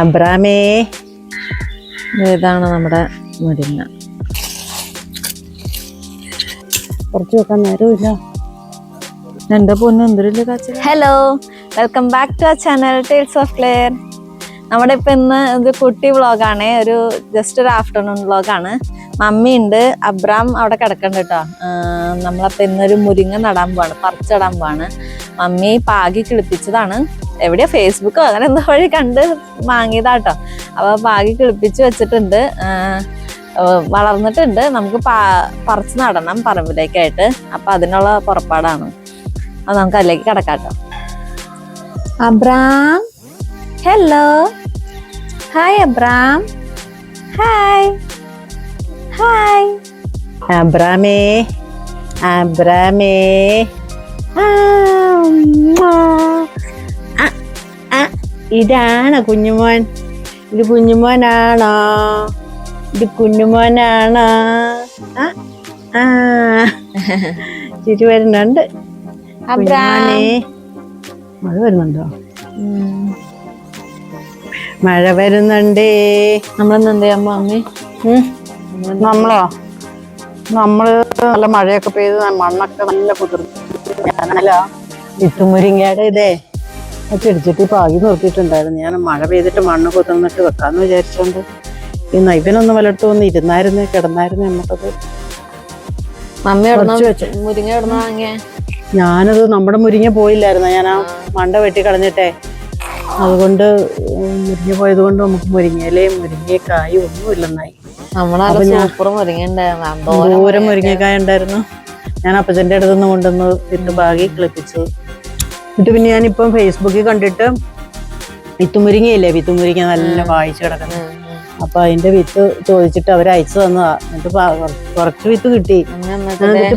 അബ്രാമേ. ഇതാണ് നമ്മുടെ മുരിങ്ങ. കുറച്ച് വെക്കാൻ നേരമില്ല എന്റെ പൊന്നു? എന്തൊരു hello welcome back to our channel tales of Claire നമ്മുടെ ഇപ്പൊ ഇന്ന് ഇത് കുട്ടി വ്ളോഗാണ് ഒരു ജസ്റ്റ് ഒരു ആഫ്റ്റർനൂൺ വ്ളോഗാണ് മമ്മി ഉണ്ട്. അബ്രാം അവിടെ കിടക്കണ്ട കേട്ടോ നമ്മളപ്പോ ഇന്നൊരു മുരിങ്ങ നടാൻ പോവാണ്. പറിച്ചിടാൻ പോവാണ്. മമ്മി പാകി കിളിപ്പിച്ചതാണ്. എവിടെയാ ഫേസ്ബുക്കോ അങ്ങനെ എന്തോ വഴി കണ്ട് വാങ്ങിയതാട്ടോ. അപ്പൊ പാകി കിളിപ്പിച്ച് വെച്ചിട്ടുണ്ട്. വളർന്നിട്ടുണ്ട്. നമുക്ക് പാ പറിച്ച് നടണം പറമ്പിലേക്കായിട്ട്. അപ്പൊ അതിനുള്ള പുറപ്പാടാണ്. അത് നമുക്ക് അതിലേക്ക് കിടക്കാട്ടോ. Abram. Hello hi Abram. Hi hi അബ്രാമേ. അബ്രാമേ. ആ, ഇതാണ് കുഞ്ഞുമോൻ. ഇത് കുഞ്ഞുമോനാണോ? ഇത് കുഞ്ഞുമോനാണോ? ആ ചിരി വരുന്നുണ്ട്. മഴ വരുന്നുണ്ടോ? മഴ വരുന്നുണ്ടേ. നമ്മളിന്ന് അമ്മ? അമ്മി നമ്മളോ? നമ്മൾ നല്ല മഴയൊക്കെ പെയ്ത് മണ്ണൊക്കെ നല്ല കുതിർന്നു. ഞാനല്ല. വിത്തുമുരിങ്ങയുടെ ഇതേ. മറ്റടിച്ചിട്ട് പാകി നിർത്തിയിട്ടുണ്ടായിരുന്നു. ഞാൻ മഴ പെയ്തിട്ട് മണ്ണ് കൊത്തന്നിട്ട് വെക്കാമെന്ന് വിചാരിച്ചോണ്ട്. ഈ നൈവനൊന്ന് വലട്ട് ഒന്ന് ഇരുന്നായിരുന്നു കിടന്നായിരുന്നു എന്നിട്ടത് ഞാനത് നമ്മുടെ മുരിങ്ങ പോയില്ലായിരുന്നു. ഞാൻ ആ മണ്ട വെട്ടി കളഞ്ഞിട്ടേ. അതുകൊണ്ട് മുരിങ്ങ പോയത് കൊണ്ട് നമുക്ക് മുരിങ്ങയിലയും മുരിങ്ങക്കായും ഒന്നുമില്ലെന്നായി. ദൂരം മുരിങ്ങക്കായ ഉണ്ടായിരുന്നു. ഞാൻ അപ്പച്ചന്റെ അടുത്തുനിന്ന് കൊണ്ടുവന്ന് പിന്നെ ബാഗി കിളിപ്പിച്ചു. എന്നിട്ട് പിന്നെ ഞാനിപ്പം ഫേസ്ബുക്കിൽ കണ്ടിട്ട് വിത്തുമുരിങ്ങയില്ലേ? വിത്തുമുരിങ്ങ നല്ല വായിച്ചു കിടക്കുന്നത് അപ്പൊ അതിന്റെ വിത്ത് ചോദിച്ചിട്ട് അവർ അയച്ചു തന്നതാ. എന്നിട്ട് കുറച്ച് വിത്ത് കിട്ടി. എന്നിട്ട്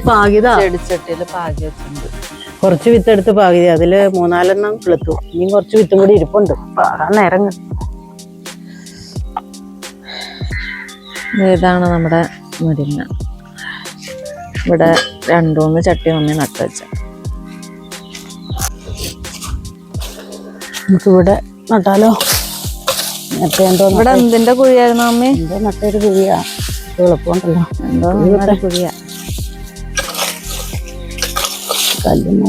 കുറച്ച് വിത്ത് എടുത്ത് പാകിത അതിൽ മൂന്നാലെണ്ണം കിളുത്തു. ഇനിയും കുറച്ച് വിത്തും കൂടി ഇരിപ്പുണ്ട്. പാകാൻ നേരം ഇതാണ് നമ്മുടെ മുരിങ്ങ. ഇവിടെ രണ്ടു മൂന്ന് ചട്ടി മമ്മി നട്ട് വെച്ച നമുക്ക് ഇവിടെ നട്ടാലോ? നേരത്തെ എന്തോ ഇവിടെ എന്തിന്റെ കുഴിയായിരുന്നു അമ്മേ? എന്തോ നട്ടൊരു കുഴിയാ. എളുപ്പമുണ്ടല്ലോ. എന്തോ കുഴിയാ. കല്ലും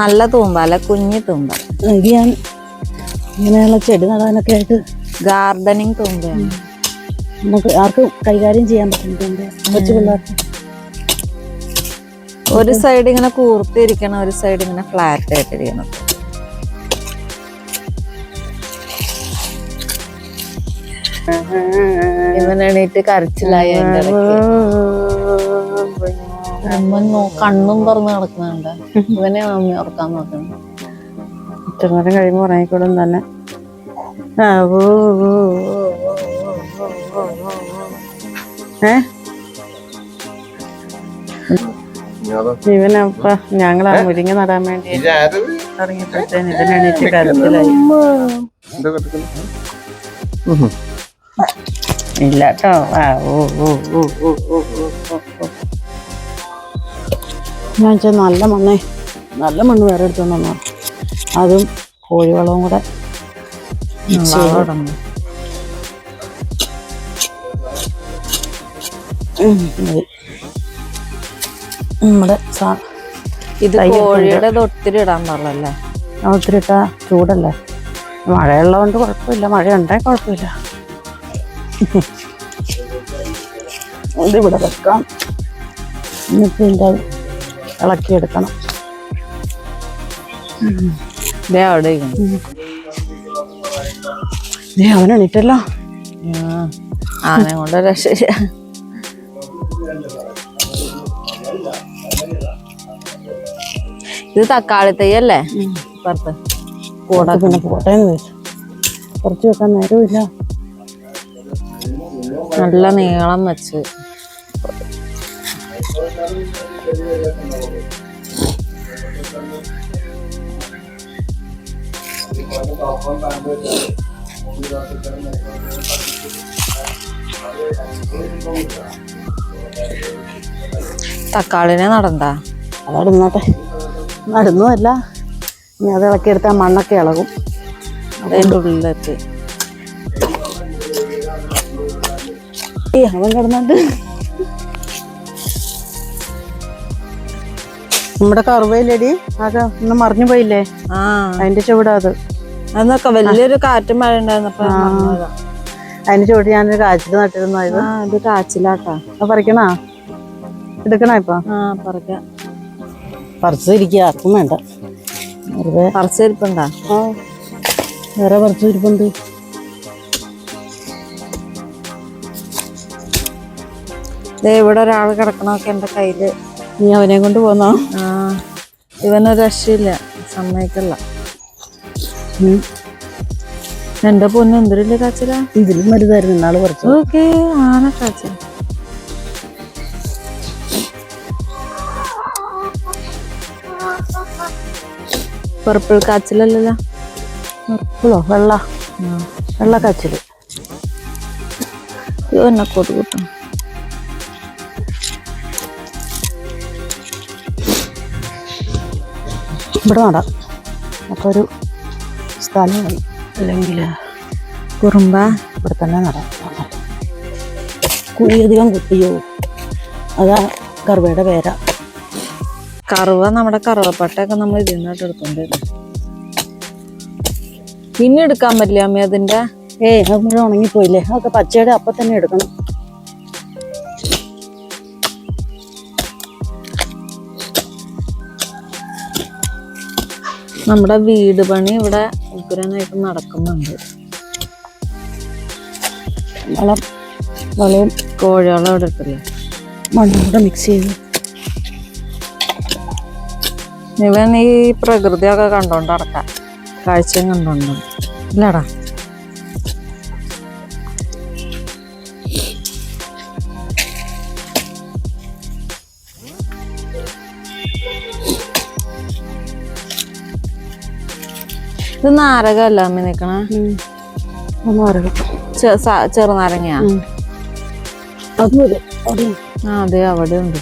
നല്ല തൂമ്പ അല്ല? കുഞ്ഞി തൂമ്പ. എനിക്ക് ഞാൻ ഇങ്ങനെയുള്ള ചെടി നടാനൊക്കെ ആയിട്ട് ഗാർഡനിങ് തൂമ്പയാണ്. നമുക്ക് ആർക്കും കൈകാര്യം ചെയ്യാൻ പറ്റുന്നുണ്ട് കൊച്ചു പിള്ളേർക്ക്? ഒരു സൈഡ് ഇങ്ങനെ കൂർത്തിരിക്കണം ഒരു സൈഡ് ഇങ്ങനെ ഫ്ലാറ്റ് ആയിട്ടിരിക്കണം ചെയ്യണം എണീറ്റ് കരച്ചിലായ അമ്മ കണ്ണും തുറന്ന് കിടക്കുന്നുണ്ട് ഇവനെ അമ്മ ഓർക്കാൻ നോക്കണം ഇത്രനേരം കഴിയുമ്പോൾ ഉറങ്ങിക്കോളും തന്നെ. ആ, ഊ, ഏ? ഞങ്ങളാ മുരിങ്ങ നടാൻ വേണ്ടി ഇല്ല കേട്ടോ ആ ഓ ഓ ഓ ഓ ഞാൻ വെച്ചാൽ നല്ല മണ്ണേ. നല്ല മണ്ണ് വേറെ എടുത്തുകൊണ്ടു അതും കോഴിവളവും കൂടെ. നമ്മുടെ ഇത് കോഴിയുടെ ഒത്തിരി ഇടാൻ പാടില്ലല്ലേ? ഒത്തിരി ഇട്ടാ ചൂടല്ലേ? മഴയുള്ളതുകൊണ്ട് കുഴപ്പമില്ല. മഴ ഉണ്ടായി കുഴപ്പമില്ല. ഇതിവിടെ വെക്കാം. എന്നിട്ട് ഇതിന്റെ ഇളക്കിയെടുക്കണം. ദേ അവിടെ അവൻ എണീറ്റല്ലോ. ആനെ കൊണ്ട് രക്ഷയില്ല. ഇത് തക്കാളി തൈ അല്ലേ പുറത്ത്. കൂടെ പിന്നെ പോട്ടെ കുറച്ച് വെക്കാൻ നേരമില്ല നല്ല നീളം വെച്ച്. തക്കാളിനെ നടണ്ട. അതവിടെ നിന്നോട്ടെ അല്ല ഇനി അത് ഇളക്കിയെടുത്താൽ മണ്ണൊക്കെ ഇളകും. അതിന്റെ ഉള്ളിലെത്തി ഏ അവൻ കിടന്നുണ്ട്. നമ്മുടെ കറുവയിലടി ആകെ ഒന്ന് മറിഞ്ഞു പോയില്ലേ? ആ. അതിന്റെ ചുവടാ അത്. അതൊക്കെ വലിയൊരു കാറ്റും മഴ ഉണ്ടായിരുന്നപ്പോ. അതിന്റെ ചുവട് ഞാനൊരു കാച്ചിൽ നട്ടിരുന്നു ഇത്. കാച്ചിലാട്ടാ. പറിക്കണാ? എടുക്കണ ഇപ്പൊ? ആ പറയാ പറിച്ചിരിക്കുക ആർക്കും വേണ്ട. വെറുതെ പറിച്ചിരിപ്പുണ്ടാ? ആ വേറെ പറിച്ചിരിപ്പുണ്ട്. ഇവിടെ ഒരാൾ കിടക്കണൊക്കെ എന്റെ കയ്യിൽ. നീ അവനെ കൊണ്ട് പോന്നോ? ആ ഇവനൊരു രക്ഷയില്ല സമ്മതിക്കല്ല. എന്റെ പൊന്ന് എന്തൊരു കാച്ചില? ഇതിലും മരുതായിരുന്നു ഇന്നാൾ കുറച്ച് ഓക്കെ ആന പർപ്പിൾ കാച്ചിലല്ലല്ലോ? പർപ്പിളോ വെള്ള. വെള്ള കാച്ചിൽ. എന്നെ കിട്ടും ഇവിടെ നടാം അപ്പൊ ഒരു സ്ഥലം അല്ലെങ്കിൽ കുറുമ്പ? ഇവിടെ തന്നെ നടാം. കുഴിയധികം കുത്തിയോ അതാ കറുവയുടെ പേര. കറുവ നമ്മുടെ കറുവപ്പട്ടയൊക്കെ നമ്മൾ ഇതിനോട്ട് എടുത്തോണ്ട് വരും. പിന്നെ എടുക്കാൻ പറ്റില്ല അമ്മ അതിന്റെ ഏ അത് മുഴുവൻ ഉണങ്ങിപ്പോയില്ലേ? അതൊക്കെ പച്ചയുടെ അപ്പം തന്നെ എടുക്കണം. നമ്മുടെ വീട് പണി ഇവിടെ ഉഗ്രനായിട്ട് നടക്കുന്നുണ്ട്. വളം വളയും കോഴിവളം ഇവിടെ ഇട്ടില്ലേ മണ്ണും കൂടെ മിക്സ് ചെയ്ത്. ഇവൻ ഈ പ്രകൃതിയൊക്കെ കണ്ടോണ്ട് നടക്കാം. കാഴ്ചയും കണ്ടോണ്ട്. ഇല്ലടാ. ഇത് നാരകല്ല അമ്മ നിക്കണ? ചെറുനാരങ്ങയാ? അത് ആ അതെ അവിടെ ഉണ്ട്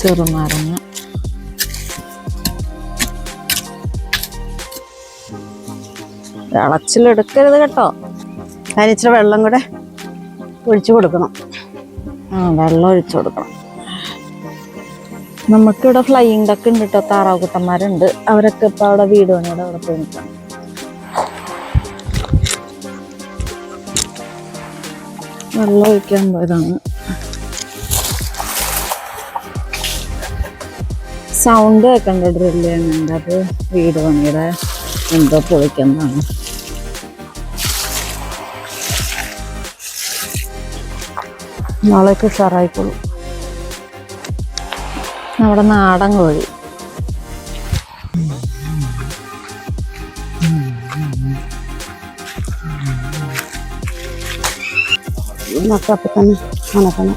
ചെറുനാരങ്ങ. ഇളച്ചിലെടുക്കരുത് കേട്ടോ. അതിന് ഇച്ചിരി വെള്ളം കൂടെ ഒഴിച്ചു കൊടുക്കണം. ആ വെള്ളം ഒഴിച്ചു കൊടുക്കണം. നമുക്കിവിടെ ഫ്ലൈയിങ് ഡക്ക് ഉണ്ട് കേട്ടോ താറാവ് കുട്ടന്മാരുണ്ട് അവരൊക്കെ ഇപ്പം അവിടെ വീട് പണിയുടെ അവിടെ പോയി നിൽക്കണം വെള്ളം ഒഴിക്കാൻ പോയതാണ്. സൗണ്ട് കേൾക്കേണ്ട ഡ്രില്ല് ചെയ്യുന്നുണ്ട് അത് വീട് പണിയുടെ എന്തോ പൊളിക്കുന്നതാണ്. നാളേക്ക് ഉഷാറായിക്കോളും. നമ്മുടെ നാടൻ കോഴി. നട്ടപ്പം തന്നെ നനക്കണം